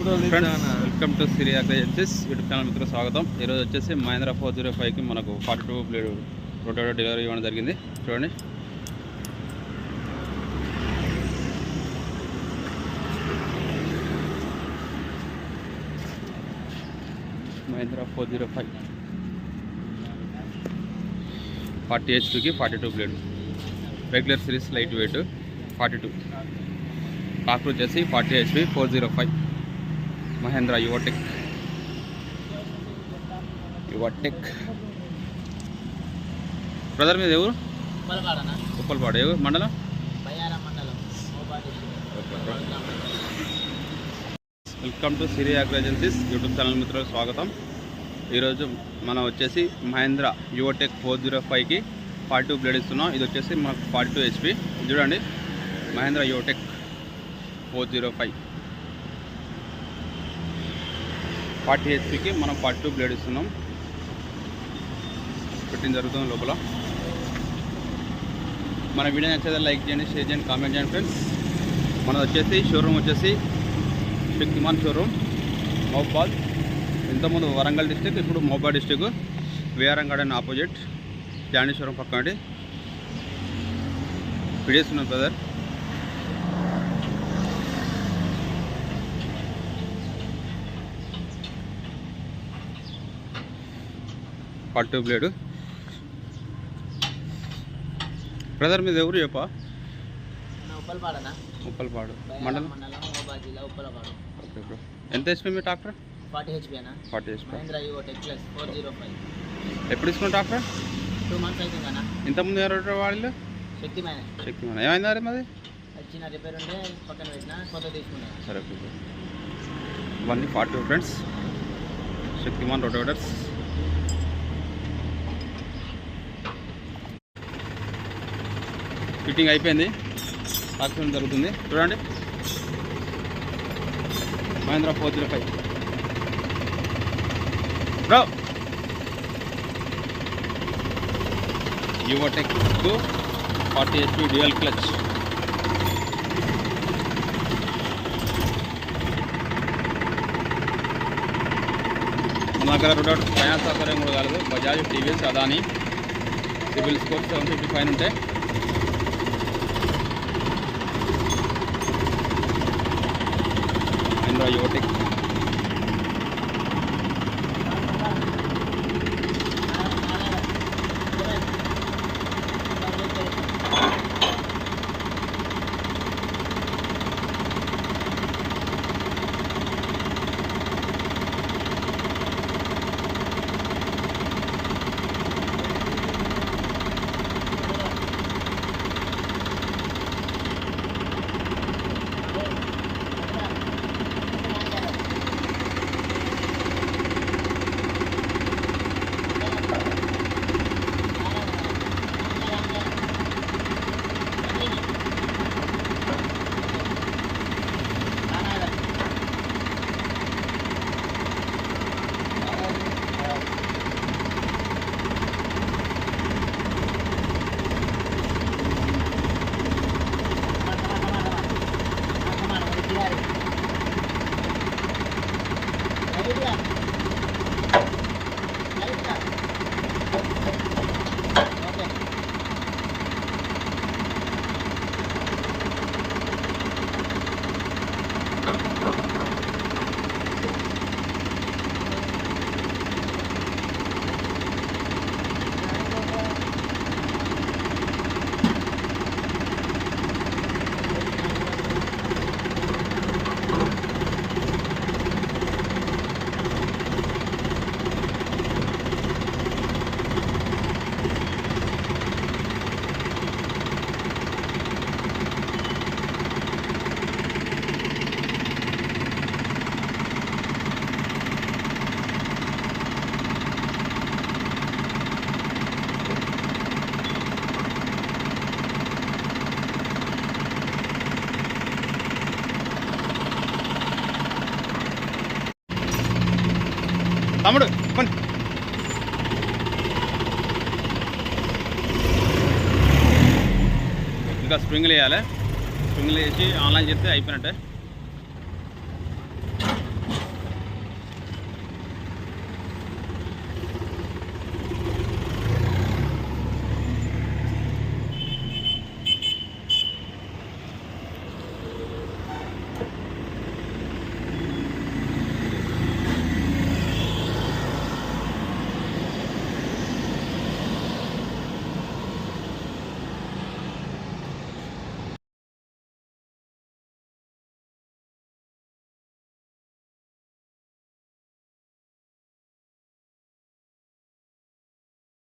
Friends welcome to Siri agro agencies YouTube channel మిత్రులు స్వాగతం. ఈరోజు వచ్చేసి మహేంద్ర ఫోర్ జీరో ఫైవ్కి మనకు forty two blade roto delivery ఇవ్వడం జరిగింది. చూడండి. Mahindra four zero five. Forty హెచ్పీకి forty two blade regular series light weight forty two talk వచ్చేసి forty HP four zero five Mahindra Yuvo tech Yuvo tech brother మీద ఎవరు? ఉప్పలపాడు. ఎవరు? మండలం? Welcome to Siri agro agencies YouTube channel మిత్రులకు స్వాగతం. ఈరోజు మనం వచ్చేసి మహేంద్ర యువటెక్ ఫోర్ జీరో ఫైవ్కి ఫార్టీ టూ బ్లేడ్ ఇస్తున్నాం ఇది వచ్చేసి మనకు ఫార్టీ టూ హెచ్పి చూడండి. Mahindra Yuvo tech four zero five. Forty హెచ్పికి మనం ఫార్టీ టూ బ్లేడ్ ఇస్తున్నాం. పెట్టిన జరుగుతుంది లోపల. మన వీడియో నచ్చితే లైక్ చేయండి షేర్ చేయండి కామెంట్ చేయండి ఫ్రెండ్స్. మనది వచ్చేసి షోరూమ్ వచ్చేసి శక్తిమాన్ షోరూమ్ మహబాద్ ఇంతకుముందు వరంగల్ డిస్టిక్ ఇప్పుడు Mahabad district V R M garden opposite. Jandishwaram పక్కన పిడిఎస్ ఉన్నాం బ్రదర్. పట్టు బ్లేడు. బ్రదర్ మీద ఎవరు చెప్పా? ఉప్పలపాడు. మండలం? Okay bro. ఎంత హెచ్పి మీ tractor forty forty HP. Mahindra Yuvo tech plus four zero five. ఎప్పుడు ఇస్తున్నావు ట్రాక్టర్ టూ మంత్స్ ఇంతకుముందు ఎవరు వాళ్ళు శక్తి మైన. శక్తిమాన్ ఏమైంది మాది చిన్న రిపేర్ ఉంటే పక్కన పెట్టిన కొత్త తీసుకున్నాను సరే ఇవన్నీ forty friends. Shaktiman rotovators. Fitting అయిపోయింది. ఆక్సిజన్ జరుగుతుంది. చూడండి. Mahindra four zero five bro! Yuvo tech forty HP dual clutch. మన దగ్గర రెండు ఫైనాన్స్ సౌకర్యం కూడా కలదు. Bajaj TVS Adani civil score seven fifty five ఉంటే మహీంద్రా తమ్ముడు పని ఇంకా స్ప్రింగ్లు వేయాలి. స్ప్రింగ్లు వేసి ఆన్లైన్ చేస్తే అయిపోయినట్టే.